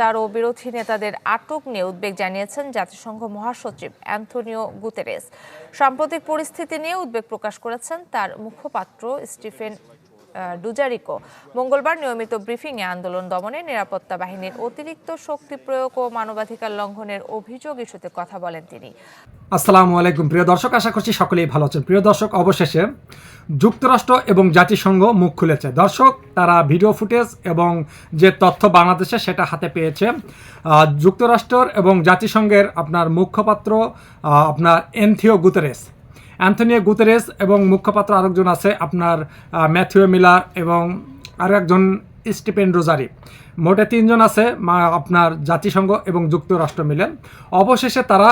গ্রেপ্তার ও বিরোধী নেতাদের আটক নিয়ে উদ্বেগ জানিয়েছেন জাতিসংঘ মহাসচিব অ্যান্থনিও গুতেরেস। সাম্প্রতিক পরিস্থিতি নিয়ে উদ্বেগ প্রকাশ করেছেন তার মুখপাত্র স্টিফেন ডুজারিকো। মঙ্গলবার নিয়মিত ব্রিফিংয়ে আন্দোলন দমনে নিরাপত্তা বাহিনীর অতিরিক্ত শক্তি প্রয়োগ ও মানবাধিকার লঙ্ঘনের অভিযোগ ইস্যুতে কথা বলেন তিনি। আসসালামু আলাইকুম, প্রিয় দর্শক। আশা করছি সকলেই ভালো আছেন। প্রিয় দর্শক, অবশেষে যুক্তরাষ্ট্র এবং জাতিসংঘ মুখ খুলেছে। দর্শক, তারা ভিডিও ফুটেজ এবং যে তথ্য বাংলাদেশে সেটা হাতে পেয়েছে যুক্তরাষ্ট্র এবং জাতিসংঘের আপনার মুখপাত্র আপনার এনথিও গুতেরেস। অ্যান্থনিও গুতেরেস এবং মুখপাত্র আরেকজন আছে আপনার ম্যাথিউ মিলার এবং আরও একজন স্টিপেন রোজারি। মোটে তিনজন আছে আপনার জাতিসংঘ এবং যুক্তরাষ্ট্র মিলে। অবশেষে তারা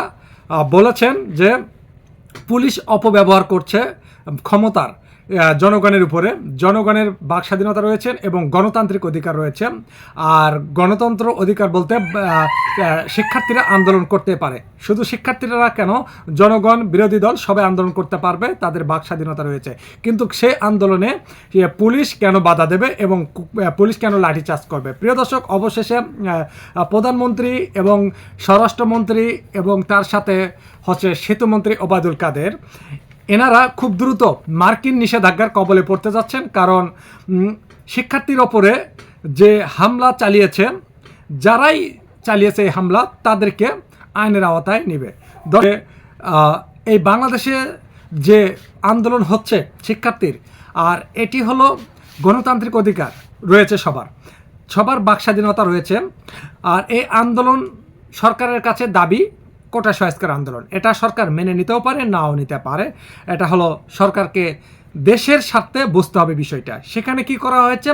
বলেছেন যে পুলিশ অপব্যবহার করছে ক্ষমতার। জনগণের উপরে। জনগণের বাক স্বাধীনতা রয়েছে এবং গণতান্ত্রিক অধিকার রয়েছে। আর গণতন্ত্র অধিকার বলতে শিক্ষার্থীরা আন্দোলন করতে পারে। শুধু শিক্ষার্থীরা কেন? জনগণ, বিরোধী দল সবাই আন্দোলন করতে পারবে, তাদের বাক স্বাধীনতা রয়েছে। কিন্তু সেই আন্দোলনে পুলিশ কেন বাধা দেবে এবং পুলিশ কেন লাঠিচার্জ করবে? প্রিয় দর্শক, অবশেষে প্রধানমন্ত্রী এবং স্বরাষ্ট্রমন্ত্রী এবং তার সাথে হচ্ছে সেতুমন্ত্রী ওবায়দুল কাদের। এনারা খুব দ্রুত মার্কিন নিষেধাজ্ঞার কবলে পড়তে যাচ্ছেন, কারণ শিক্ষার্থীর ওপরে যে হামলা চালিয়েছে যারাই চালিয়েছে এই হামলা, তাদেরকে আইনের আওতায় নেবে। ধরে এই বাংলাদেশে যে আন্দোলন হচ্ছে শিক্ষার্থীর, আর এটি হলো গণতান্ত্রিক অধিকার রয়েছে সবার। সবার বাক স্বাধীনতা রয়েছে, আর এই আন্দোলন সরকারের কাছে দাবি কোটা সংস্কার আন্দোলন। এটা সরকার মেনে নিতেও পারে, নাও নিতে পারে। এটা হলো সরকারকে দেশের স্বার্থে বুঝতে হবে বিষয়টা। সেখানে কি করা হয়েছে?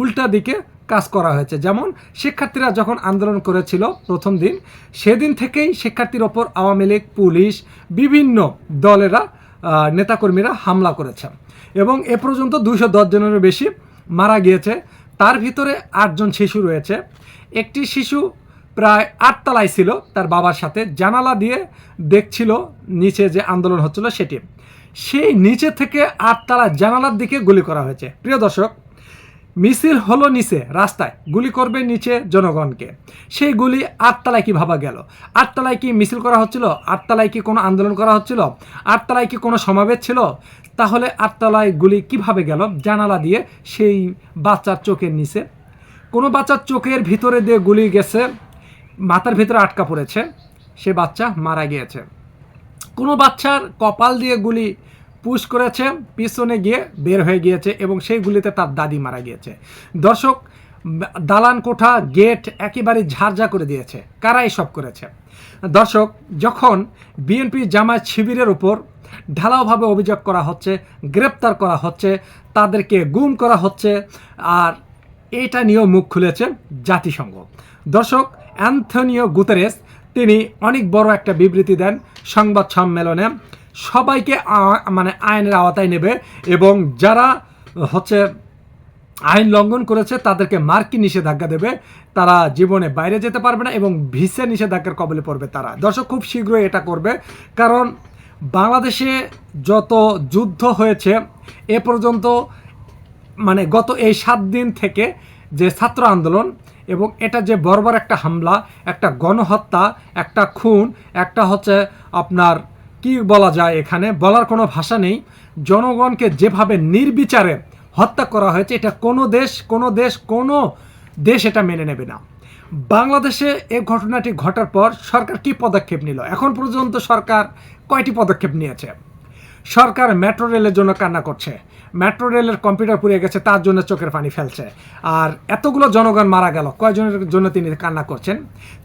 উল্টা দিকে কাজ করা হয়েছে। যেমন, শিক্ষার্থীরা যখন আন্দোলন করেছিল প্রথম দিন, সেদিন থেকেই শিক্ষার্থীর ওপর আওয়ামী লীগ, পুলিশ, বিভিন্ন দলেরা নেতাকর্মীরা হামলা করেছে। এবং এ পর্যন্ত দুইশো দশ জনেরও বেশি মারা গিয়েছে। তার ভিতরে আটজন শিশু রয়েছে। একটি শিশু প্রায় আটতলায় ছিল তার বাবার সাথে। জানালা দিয়ে দেখছিল নিচে যে আন্দোলন হচ্ছিল সেটি। সেই নিচে থেকে আটতলা জানালার দিকে গুলি করা হয়েছে। প্রিয় দর্শক, মিছিল হলো নিচে, রাস্তায়। গুলি করবে নিচে জনগণকে। সেই গুলি আটতলায় কি ভাবা গেল? আটতলায় কি মিছিল করা হচ্ছিল? আটতলায় কি কোনো আন্দোলন করা হচ্ছিল? আটতলায় কি কোনো সমাবেশ ছিল? তাহলে আটতলায় গুলি কীভাবে গেল? জানালা দিয়ে সেই বাচ্চার চোখের নিচে। কোনো বাচ্চার চোখের ভিতরে দিয়ে গুলি গেছে। মাথার ভিতরে আটকা পড়েছে, সে বাচ্চা মারা গিয়েছে। কোনো বাচ্চার কপাল দিয়ে গুলি পুশ করেছে, পিছনে গিয়ে বের হয়ে গিয়েছে এবং সেই গুলিতে তার দাদি মারা গিয়েছে। দর্শক, দালান কোঠা, গেট একেবারে ঝাড়ঝা করে দিয়েছে। কারা সব করেছে? দর্শক, যখন বিএনপি জামায়াত শিবিরের উপর ঢালাওভাবে অভিযোগ করা হচ্ছে, গ্রেপ্তার করা হচ্ছে, তাদেরকে গুম করা হচ্ছে, আর এটা নিয়েও মুখ খুলেছে জাতিসংঘ। দর্শক অ্যান্থনিও গুতেরেস, তিনি অনেক বড় একটা বিবৃতি দেন সংবাদ সম্মেলনে। সবাইকে মানে আইনের আওতায় নেবে এবং যারা হচ্ছে আইন লঙ্ঘন করেছে, তাদেরকে মার্কিন নিষেধাজ্ঞা দেবে। তারা জীবনে বাইরে যেতে পারবে না এবং ভিসা নিষেধাজ্ঞার কবলে পড়বে তারা। দর্শক, খুব শীঘ্রই এটা করবে। কারণ বাংলাদেশে যত যুদ্ধ হয়েছে, এ পর্যন্ত মানে গত এই সাত দিন থেকে যে ছাত্র আন্দোলন এবং এটা যে বর্বর একটা হামলা, একটা গণহত্যা, একটা খুন, একটা হচ্ছে আপনার কি বলা যায় এখানে? বলার কোনো ভাষা নেই। জনগণকে যেভাবে নির্বিচারে হত্যা করা হয়েছে, এটা কোনো দেশ কোনো দেশ কোনো দেশ এটা মেনে নেবে না। বাংলাদেশে এই ঘটনাটি ঘটার পর সরকার কি পদক্ষেপ নিল? এখন পর্যন্ত সরকার কয়টি পদক্ষেপ নিয়েছে? সরকার মেট্রো রেলের জন্য কান্না করছে। মেট্রো রেলের কম্পিউটার পুড়ে গেছে, তার জন্য চোখের পানি ফেলছে। আর এতগুলো জনগণ মারা গেল, কয়জনের জন্য তিনি কান্না করছেন?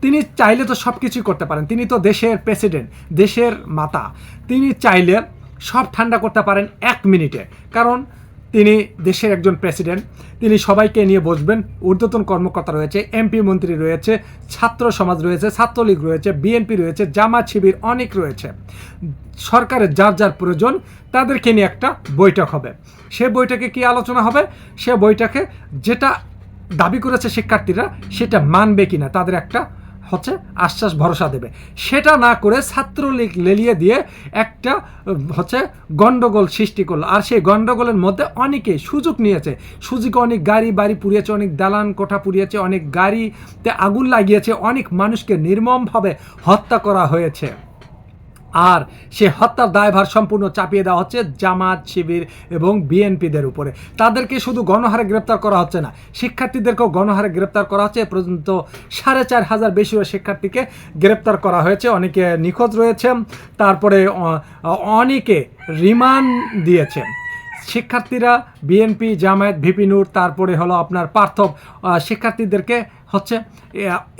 তিনি চাইলে তো সব কিছুই করতে পারেন, তিনি তো দেশের প্রেসিডেন্ট, দেশের মাতা। তিনি চাইলে সব ঠান্ডা করতে পারেন এক মিনিটে, কারণ তিনি দেশের একজন প্রেসিডেন্ট। তিনি সবাইকে নিয়ে বসবেন। ঊর্ধ্বতন কর্মকর্তা রয়েছে, এমপি মন্ত্রী রয়েছে, ছাত্র সমাজ রয়েছে, ছাত্রলীগ রয়েছে, বিএনপি রয়েছে জামা শিবির অনেক রয়েছে। সরকারের যার যার প্রয়োজন, তাদেরকে নিয়ে একটা বৈঠক হবে। সে বৈঠকে কি আলোচনা হবে? সে বৈঠকে যেটা দাবি করেছে শিক্ষার্থীরা, সেটা মানবে কিনা, তাদের একটা হচ্ছে আশ্বাস ভরসা দেবে। সেটা না করে ছাত্রলীগ লেলিয়ে দিয়ে একটা, হচ্ছে গণ্ডগোল সৃষ্টি করল। আর সেই গণ্ডগোলের মধ্যে অনেকে সুযোগ নিয়েছে। সুযোগে অনেক গাড়ি, বাড়ি পুড়িয়েছে, অনেক দালান, কোঠা পুড়িয়েছে, অনেক গাড়িতে আগুন লাগিয়েছে, অনেক মানুষকে নির্মমভাবে হত্যা করা হয়েছে। আর সে হত্যার দায়ভার সম্পূর্ণ চাপিয়ে দেওয়া হচ্ছে জামাত, শিবির এবং বিএনপিদের উপরে। তাদেরকে শুধু গণহারে গ্রেপ্তার করা হচ্ছে না, শিক্ষার্থীদেরকেও গণহারে গ্রেপ্তার করা হচ্ছে। এ পর্যন্ত সাড়ে চার হাজার বেশি শিক্ষার্থীকে গ্রেপ্তার করা হয়েছে। অনেকে নিখোঁজ রয়েছে, তারপরে অনেকে রিমান্ড দিয়েছেন শিক্ষার্থীরা, বিএনপি, জামায়াত ভিপিনুর তারপরে হলো আপনার পার্থব শিক্ষার্থীদেরকে হচ্ছে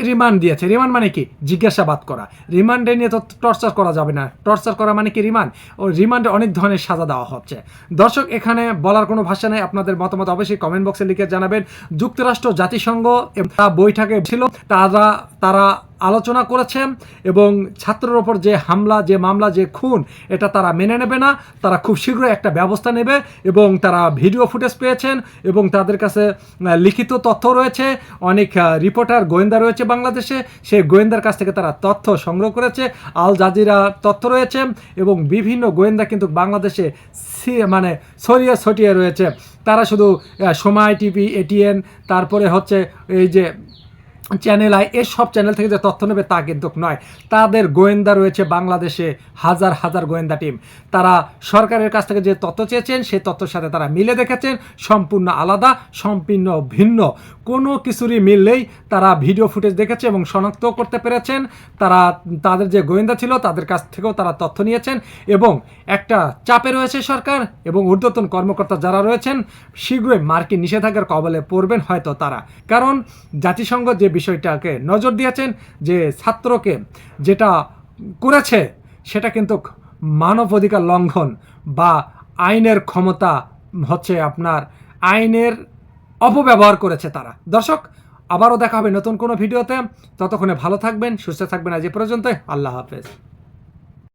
রিমান্ড দিয়েছে। রিমান্ড মানে কি? জিজ্ঞাসাবাদ করা। রিমান্ডে নিয়ে তো টর্চার করা যাবে না। টর্চার করা মানে কি রিমান্ড ও রিমান্ডে অনেক ধরনের সাজা দেওয়া হচ্ছে। দর্শক, এখানে বলার কোনো ভাষা নেই। আপনাদের মতামত অবশ্যই কমেন্ট বক্সে লিখে জানাবেন। যুক্তরাষ্ট্র জাতিসংঘ বৈঠকে ছিল। তারা তারা আলোচনা করেছে এবং ছাত্রের ওপর যে হামলা, যে মামলা, যে খুন, এটা তারা মেনে নেবে না। তারা খুব শীঘ্রই একটা ব্যবস্থা নেবে এবং তারা ভিডিও ফুটেজ পেয়েছেন এবং তাদের কাছে লিখিত তথ্য রয়েছে। অনেক রিপোর্টার গোয়েন্দা রয়েছে বাংলাদেশে। সেই গোয়েন্দার কাছ থেকে তারা তথ্য সংগ্রহ করেছে। আল জাজিরা তথ্য রয়েছে এবং বিভিন্ন গোয়েন্দা কিন্তু বাংলাদেশে মানে ছড়িয়ে ছটিয়ে রয়েছে। তারা শুধু সময়, টিভি এটিএন তারপরে হচ্ছে এই যে চ্যানেল আই এসব চ্যানেল থেকে যে তথ্য নেবে তা কিন্তু নয়। তাদের গোয়েন্দা রয়েছে বাংলাদেশে হাজার হাজার গোয়েন্দা টিম। তারা সরকারের কাছ থেকে যে তথ্য চেয়েছেন, সেই তথ্যের সাথে তারা মিলে দেখেছেন, সম্পূর্ণ আলাদা, সম্পূর্ণ ভিন্ন। কোনো কিছুরই মিললেই তারা ভিডিও ফুটেজ দেখেছে এবং শনাক্ত করতে পেরেছেন। তারা, তাদের যে গোয়েন্দা ছিল, তাদের কাছ থেকেও তারা তথ্য নিয়েছেন এবং একটা চাপে রয়েছে সরকার এবং ঊর্ধ্বতন কর্মকর্তা যারা রয়েছেন, শীঘ্রই মার্কিন নিষেধাজ্ঞার কবলে পড়বেন হয়তো তারা। কারণ জাতিসংঘ যে বিষয়টাকে নজর দিয়েছেন যে ছাত্রকে যেটা করেছে, সেটা কিন্তু মানব অধিকার লঙ্ঘন বা আইনের ক্ষমতা হচ্ছে আপনার আইনের অপব্যবহার করেছে তারা। দর্শক, আবারও দেখা হবে নতুন কোনো ভিডিওতে। ততক্ষণে ভালো থাকবেন, সুস্থ থাকবেন আজ এ পর্যন্ত আল্লাহ হাফেজ।